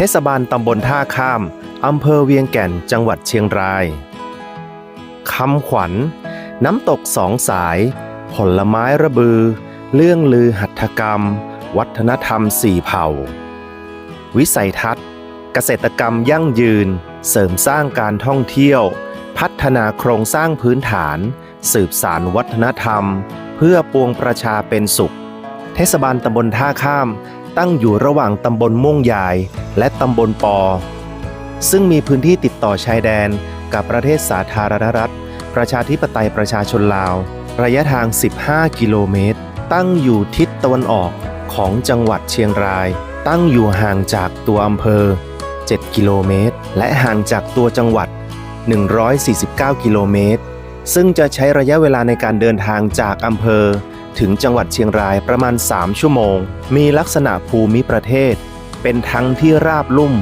เทศบาลตำบลท่าข้าม อำเภอเวียงแก่น จังหวัดเชียงราย คำขวัญ น้ำตกสองสาย ผลไม้ระบือ เรื่องลือหัตถกรรม วัฒนธรรมสี่เผ่า วิสัยทัศน์ เกษตรกรรมยั่งยืน เสริมสร้างการท่องเที่ยว พัฒนาโครงสร้างพื้นฐาน สืบสารวัฒนธรรม เพื่อปวงประชาเป็นสุข เทศบาลตำบลท่าข้าม ตั้งอยู่ระหว่างตำบลม่วงยาย และตำบลปอ ซึ่งมีพื้นที่ติดต่อชายแดนกับประเทศสาธารณรัฐ ประชาธิปไตยประชาชนลาว ระยะทาง 15 กิโลเมตร ตั้งอยู่ทิศตะวันออกของจังหวัดเชียงราย ตั้งอยู่ห่างจากตัวอำเภอ 7 กิโลเมตร และห่างจากตัวจังหวัด 149 กิโลเมตร ซึ่งจะใช้ระยะเวลาในการเดินทางจากอำเภอ ถึงจังหวัดเชียงรายประมาณ 3 ชั่วโมง มีลักษณะภูมิประเทศ เป็นทั้งที่ราบลุ่ม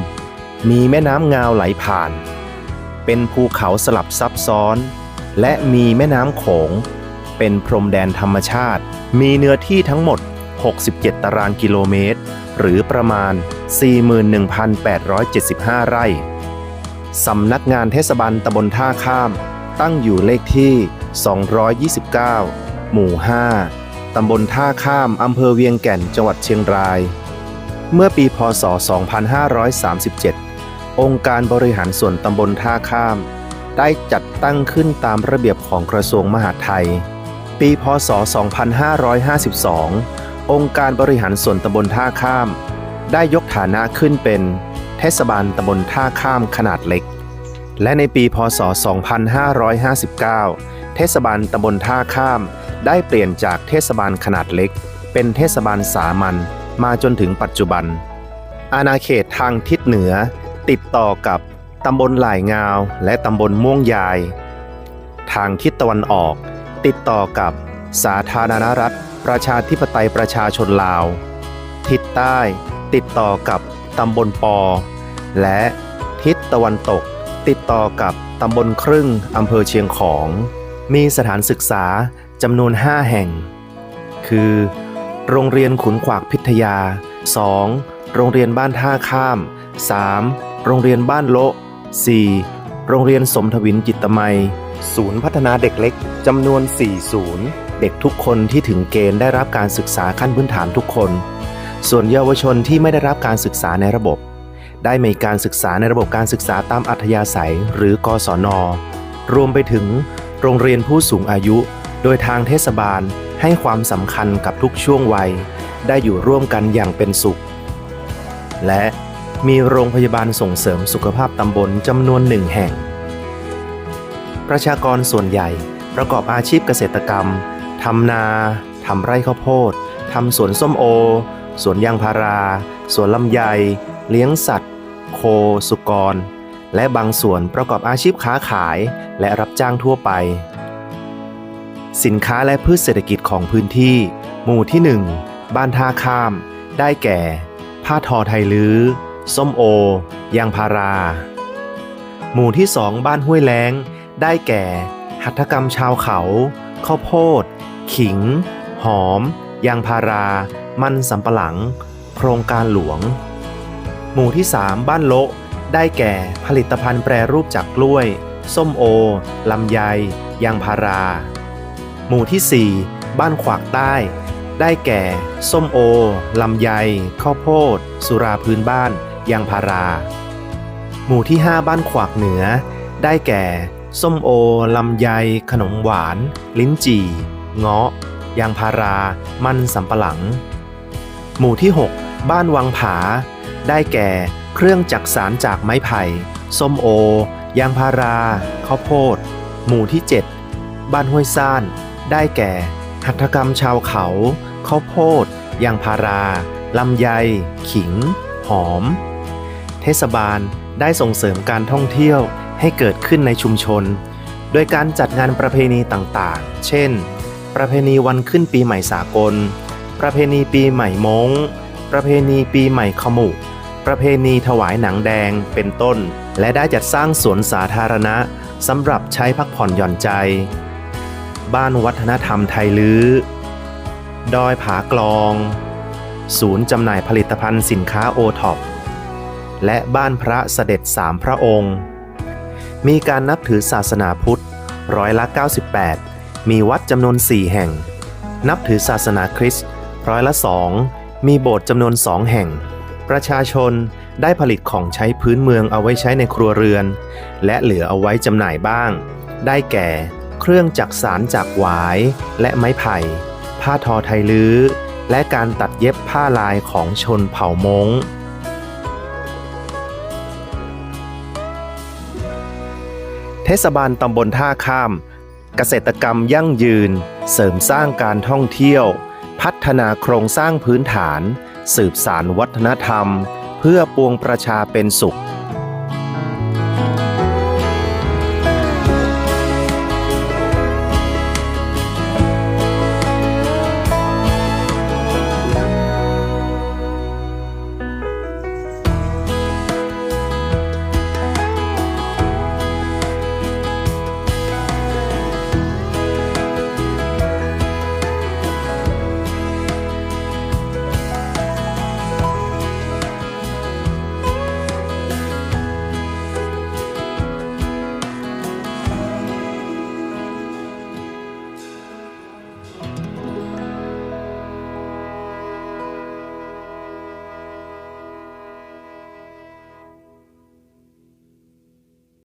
มีแม่น้ำงาวไหลผ่าน เป็นภูเขาสลับซับซ้อน และมีแม่น้ำโขง เป็นพรมแดนธรรมชาติ มีเนื้อที่ทั้งหมด 67 ตารางกิโลเมตร หรือประมาณ 41,875 ไร่ สำนักงานเทศบาลตำบลท่าข้าม ตั้งอยู่เลขที่ 229 หมู่ 5ตำบลท่าข้าม อำเภอเวียงแก่น จังหวัดเชียงราย เมื่อปีพศ 2537 องค์การบริหารส่วนตำบลท่าข้าม ได้จัดตั้งขึ้นตามระเบียบของกระทรวงมหาดไทย ปีพศ 2552 องค์การบริหารส่วนตำบลท่าข้าม ได้ยกฐานะขึ้นเป็นเทศบาลตำบลท่าข้ามขนาดเล็ก และในปีพศ 2559 เทศบาลตำบลท่าข้าม ได้เปลี่ยนจากเทศบาลขนาดเล็ก เป็นเทศบาลสามัญ มาจนถึงปัจจุบัน อาณาเขตทางทิศเหนือ ติดต่อกับตำบลหลายงาวและตำบลม่วงยาย ทางทิศตะวันออก ติดต่อกับสาธารณรัฐ ประชาธิปไตยประชาชนลาว ทิศใต้ติดต่อกับตำบลปอ และทิศตะวันตก ติดต่อกับตำบลครึ่งอำเภอเชียงของ มีสถานศึกษาจำนวน 5 แห่ง คือ โรงเรียนขุนขวากพิทยา 2. โรงเรียนบ้านท่าข้าม 3. โรงเรียนบ้านโละ 4. โรงเรียนสมทวินจิตไมยศูนย์พัฒนาเด็กเล็กจำนวน 4 ศูนย์ เด็กทุกคนที่ถึงเกณฑ์ได้รับการศึกษาขั้นพื้นฐานทุกคน ส่วนเยาวชนที่ไม่ได้รับการศึกษาในระบบ ได้มีการศึกษาในระบบการศึกษาตามอัธยาศัยหรือกศน รวมไปถึง โรงเรียนผู้สูงอายุ โดยทางเทศบาล ให้ความสำคัญกับทุกช่วงวัย ได้อยู่ร่วมกันอย่างเป็นสุข และมีโรงพยาบาลส่งเสริมสุขภาพตำบลจำนวนหนึ่งแห่ง ประชากรส่วนใหญ่ประกอบอาชีพเกษตรกรรม ทำนา ทำไร่ข้าวโพด ทำสวนส้มโอ สวนยางพารา สวนลำไย เลี้ยงสัตว์ โค สุกร และบางส่วนประกอบอาชีพค้าขายและรับจ้างทั่วไป สินค้าและพืชเศรษฐกิจของพื้นที่ หมู่ที่ 1 บ้านท่าข้าม ได้แก่ ผ้าทอไทยลื้อ ส้มโอ ยางพารา หมู่ที่ 2 บ้านห้วยแล้ง ได้แก่ หัตถกรรมชาวเขา ข้าวโพด ขิง หอม ยางพารา มันสำปะหลัง โครงการหลวง หมู่ที่ 3 บ้านโละได้แก่ผลิตภัณฑ์แปรรูปจากกล้วย ส้มโอ ลำไย ยางพารา หมู่ที่ 4 บ้านขวากใต้ ได้แก่ ส้มโอ ลำไย ข้าวโพด สุราพื้นบ้าน ยางพารา หมู่ที่ 5 บ้านขวากเหนือ ได้แก่ ส้มโอ ลำไย ขนมหวาน ลิ้นจี่ เงาะ ยางพารา มันสำปะหลัง หมู่ที่ 6 บ้านวังผา ได้แก่ เครื่องจักสารจากไม้ไผ่ ส้มโอ ยางพารา ข้าวโพด หมู่ที่ 7 บ้านห้วยซ่าน ได้แก่ หัตถกรรมชาวเขาข้าวโพดยางพาราลำไย ขิง หอม เทศบาลได้ส่งเสริมการท่องเที่ยวให้เกิดขึ้นในชุมชน โดยการจัดงานประเพณีต่างๆ เช่น ประเพณีวันขึ้นปีใหม่สากล ประเพณีปีใหม่มงประเพณีปีใหม่ขมุกประเพณีถวายหนังแดงเป็นต้น และได้จัดสร้างสวนสาธารณะสำหรับใช้พักผ่อนหย่อนใจ บ้านวัฒนธรรมไทยลื้อ ดอยผากลอง ศูนย์จำหน่ายผลิตภัณฑ์สินค้าโอท็อป และบ้านพระเสด็จสามพระองค์ มีการนับถือศาสนาพุทธร้อยละ 98 มีวัดจำนวน 4 แห่ง นับถือศาสนาคริสต์ร้อยละ 2 มีโบสถ์จำนวน 2 แห่ง ประชาชนได้ผลิตของใช้พื้นเมืองเอาไว้ใช้ในครัวเรือน และเหลือเอาไว้จำหน่ายบ้าง ได้แก่ เครื่องจักสารจากหวายและไม้ไผ่ ผ้าทอไทยลื้อ และการตัดเย็บผ้าลายของชนเผ่ามง้งเทศบาลตำบลท่าข้าม เกษตรกรรมยั่งยืน เสริมสร้างการท่องเที่ยว พัฒนาโครงสร้างพื้นฐาน สืบสารวัฒนธรรม เพื่อปวงประชาเป็นสุข